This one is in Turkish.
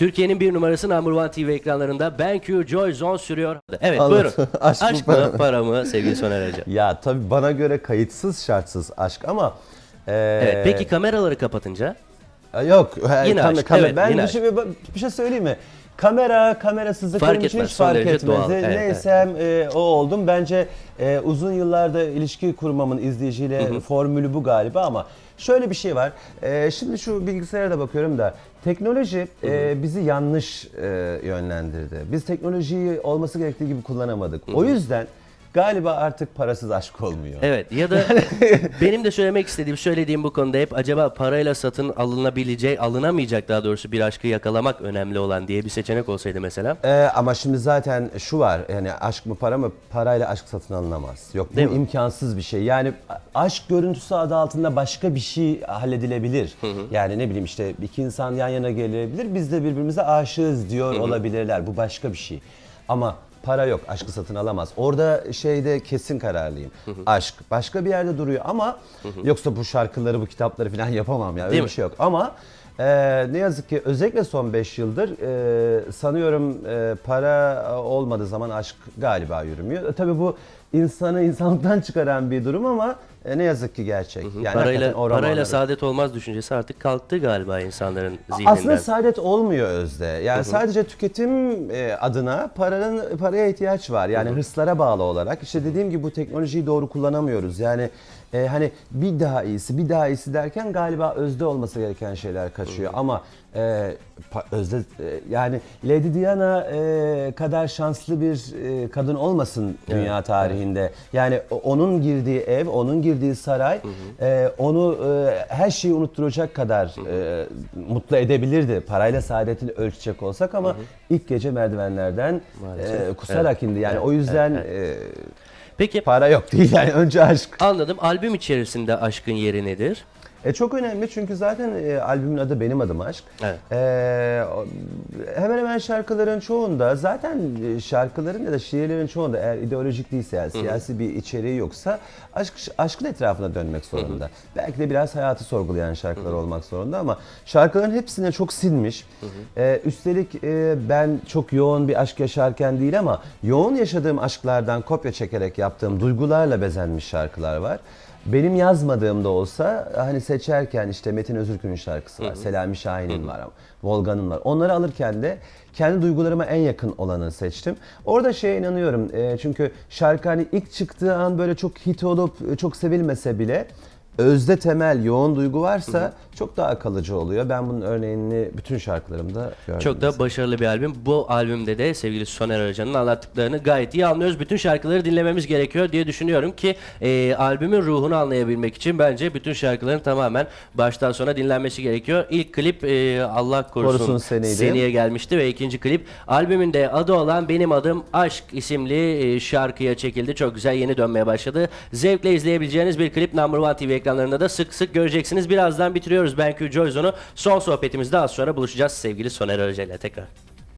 Türkiye'nin bir numarası Number One TV ekranlarında BenQ Joy Zone sürüyor. Evet Anladım. buyurun. Aşk Aşk para mı para mı sevgili Soner Arıca? Ya tabii bana göre kayıtsız şartsız aşk ama e, Evet peki kameraları kapatınca? e, yok e, Yine kam- aşk, kam- evet, ben yine bir şey, bir şey söyleyeyim mi? Kamera, kamerasızlık Fark benim için etmez, hiç son fark derece etmez. doğal. Evet, Neysem e, o oldum. Bence e, uzun yıllarda ilişki kurmamın izleyiciyle formülü bu galiba ama şöyle bir şey var. E, şimdi şu bilgisayara da bakıyorum da teknoloji e, bizi yanlış e, yönlendirdi. Biz teknolojiyi olması gerektiği gibi kullanamadık. O yüzden galiba artık parasız aşk olmuyor. Evet ya da benim de söylemek istediğim, söylediğim bu konuda hep acaba parayla satın alınabilecek, alınamayacak daha doğrusu bir aşkı yakalamak önemli olan diye bir seçenek olsaydı mesela. Ee, ama şimdi zaten şu var yani aşk mı para mı parayla aşk satın alınamaz. Yok bu Değil mi? imkansız bir şey. Yani aşk görüntüsü adı altında başka bir şey halledilebilir. Yani ne bileyim işte iki insan yan yana gelebilir biz de birbirimize aşığız diyor olabilirler. Bu başka bir şey. Ama para yok aşkı satın alamaz. Orada şeyde kesin kararlıyım. Aşk başka bir yerde duruyor ama yoksa bu şarkıları bu kitapları falan yapamam ya öyle Değil bir mi? şey yok. Ama ee, ne yazık ki özellikle son 5 yıldır e, sanıyorum e, para olmadığı zaman aşk galiba yürümüyor. E, tabii bu insanı insanlıktan çıkaran bir durum ama e, ne yazık ki gerçek. Yani parayla hakikaten o parayla romanları- saadet olmaz düşüncesi artık kalktı galiba insanların zihninden. aslında saadet olmuyor özde. Yani sadece tüketim e, adına paranın paraya ihtiyaç var. Yani hırslara bağlı olarak. İşte dediğim gibi bu teknolojiyi doğru kullanamıyoruz. Yani e, hani bir daha iyisi, bir daha iyisi derken galiba özde olması gereken şeyler kaçıyor. Ama e, özde e, yani Lady Diana e, kadar şanslı bir e, kadın olmasın dünya tarihinde. Yani onun girdiği ev, onun girdiği saray e, onu e, her şeyi unutturacak kadar e, mutlu edebilirdi. Parayla saadetini ölçecek olsak ama ilk gece merdivenlerden Maalesef. e, kusarak indi. Yani o yüzden e, Peki para yok değil yani önce aşk. anladım. Albüm içerisinde aşkın yeri nedir? E çok önemli çünkü zaten e, albümün adı Benim Adım Aşk. Evet. E, hemen hemen şarkıların çoğunda zaten e, şarkıların ya da şiirlerin çoğunda eğer ideolojik değilse yani siyasi bir içeriği yoksa aşk aşkın etrafına dönmek zorunda. Belki de biraz hayatı sorgulayan şarkılar olmak zorunda ama şarkıların hepsine çok sinmiş. E, üstelik e, ben çok yoğun bir aşk yaşarken değil ama yoğun yaşadığım aşklardan kopya çekerek yaptığım duygularla bezenmiş şarkılar var. Benim yazmadığım da olsa hani seçerken işte Metin Özürkü'nün şarkısı var, Selami Şahin'in var, Volgan'ın var. Onları alırken de kendi duygularıma en yakın olanı seçtim. Orada şeye inanıyorum e, çünkü şarkı hani ilk çıktığı an böyle çok hit olup e, çok sevilmese bile özde temel yoğun duygu varsa çok daha kalıcı oluyor. Ben bunun örneğini bütün şarkılarımda gördüm. Çok da başarılı bir albüm. Bu albümde de sevgili Soner Arıcan'ın anlattıklarını gayet iyi anlıyoruz. Bütün şarkıları dinlememiz gerekiyor diye düşünüyorum ki e, albümün ruhunu anlayabilmek için bence bütün şarkıların tamamen baştan sona dinlenmesi gerekiyor. İlk klip e, Allah korusun, Korusun Seni'ydi. Seni'ye gelmişti ve ikinci klip albümün de adı olan Benim Adım Aşk isimli e, şarkıya çekildi. Çok güzel yeni dönmeye başladı. Zevkle izleyebileceğiniz bir klip Number One TV ekranlarında da sık sık göreceksiniz. Birazdan bitiriyoruz BenQ Joyzone'u. Son sohbetimizde az sonra buluşacağız sevgili Soner Arıca ile tekrar.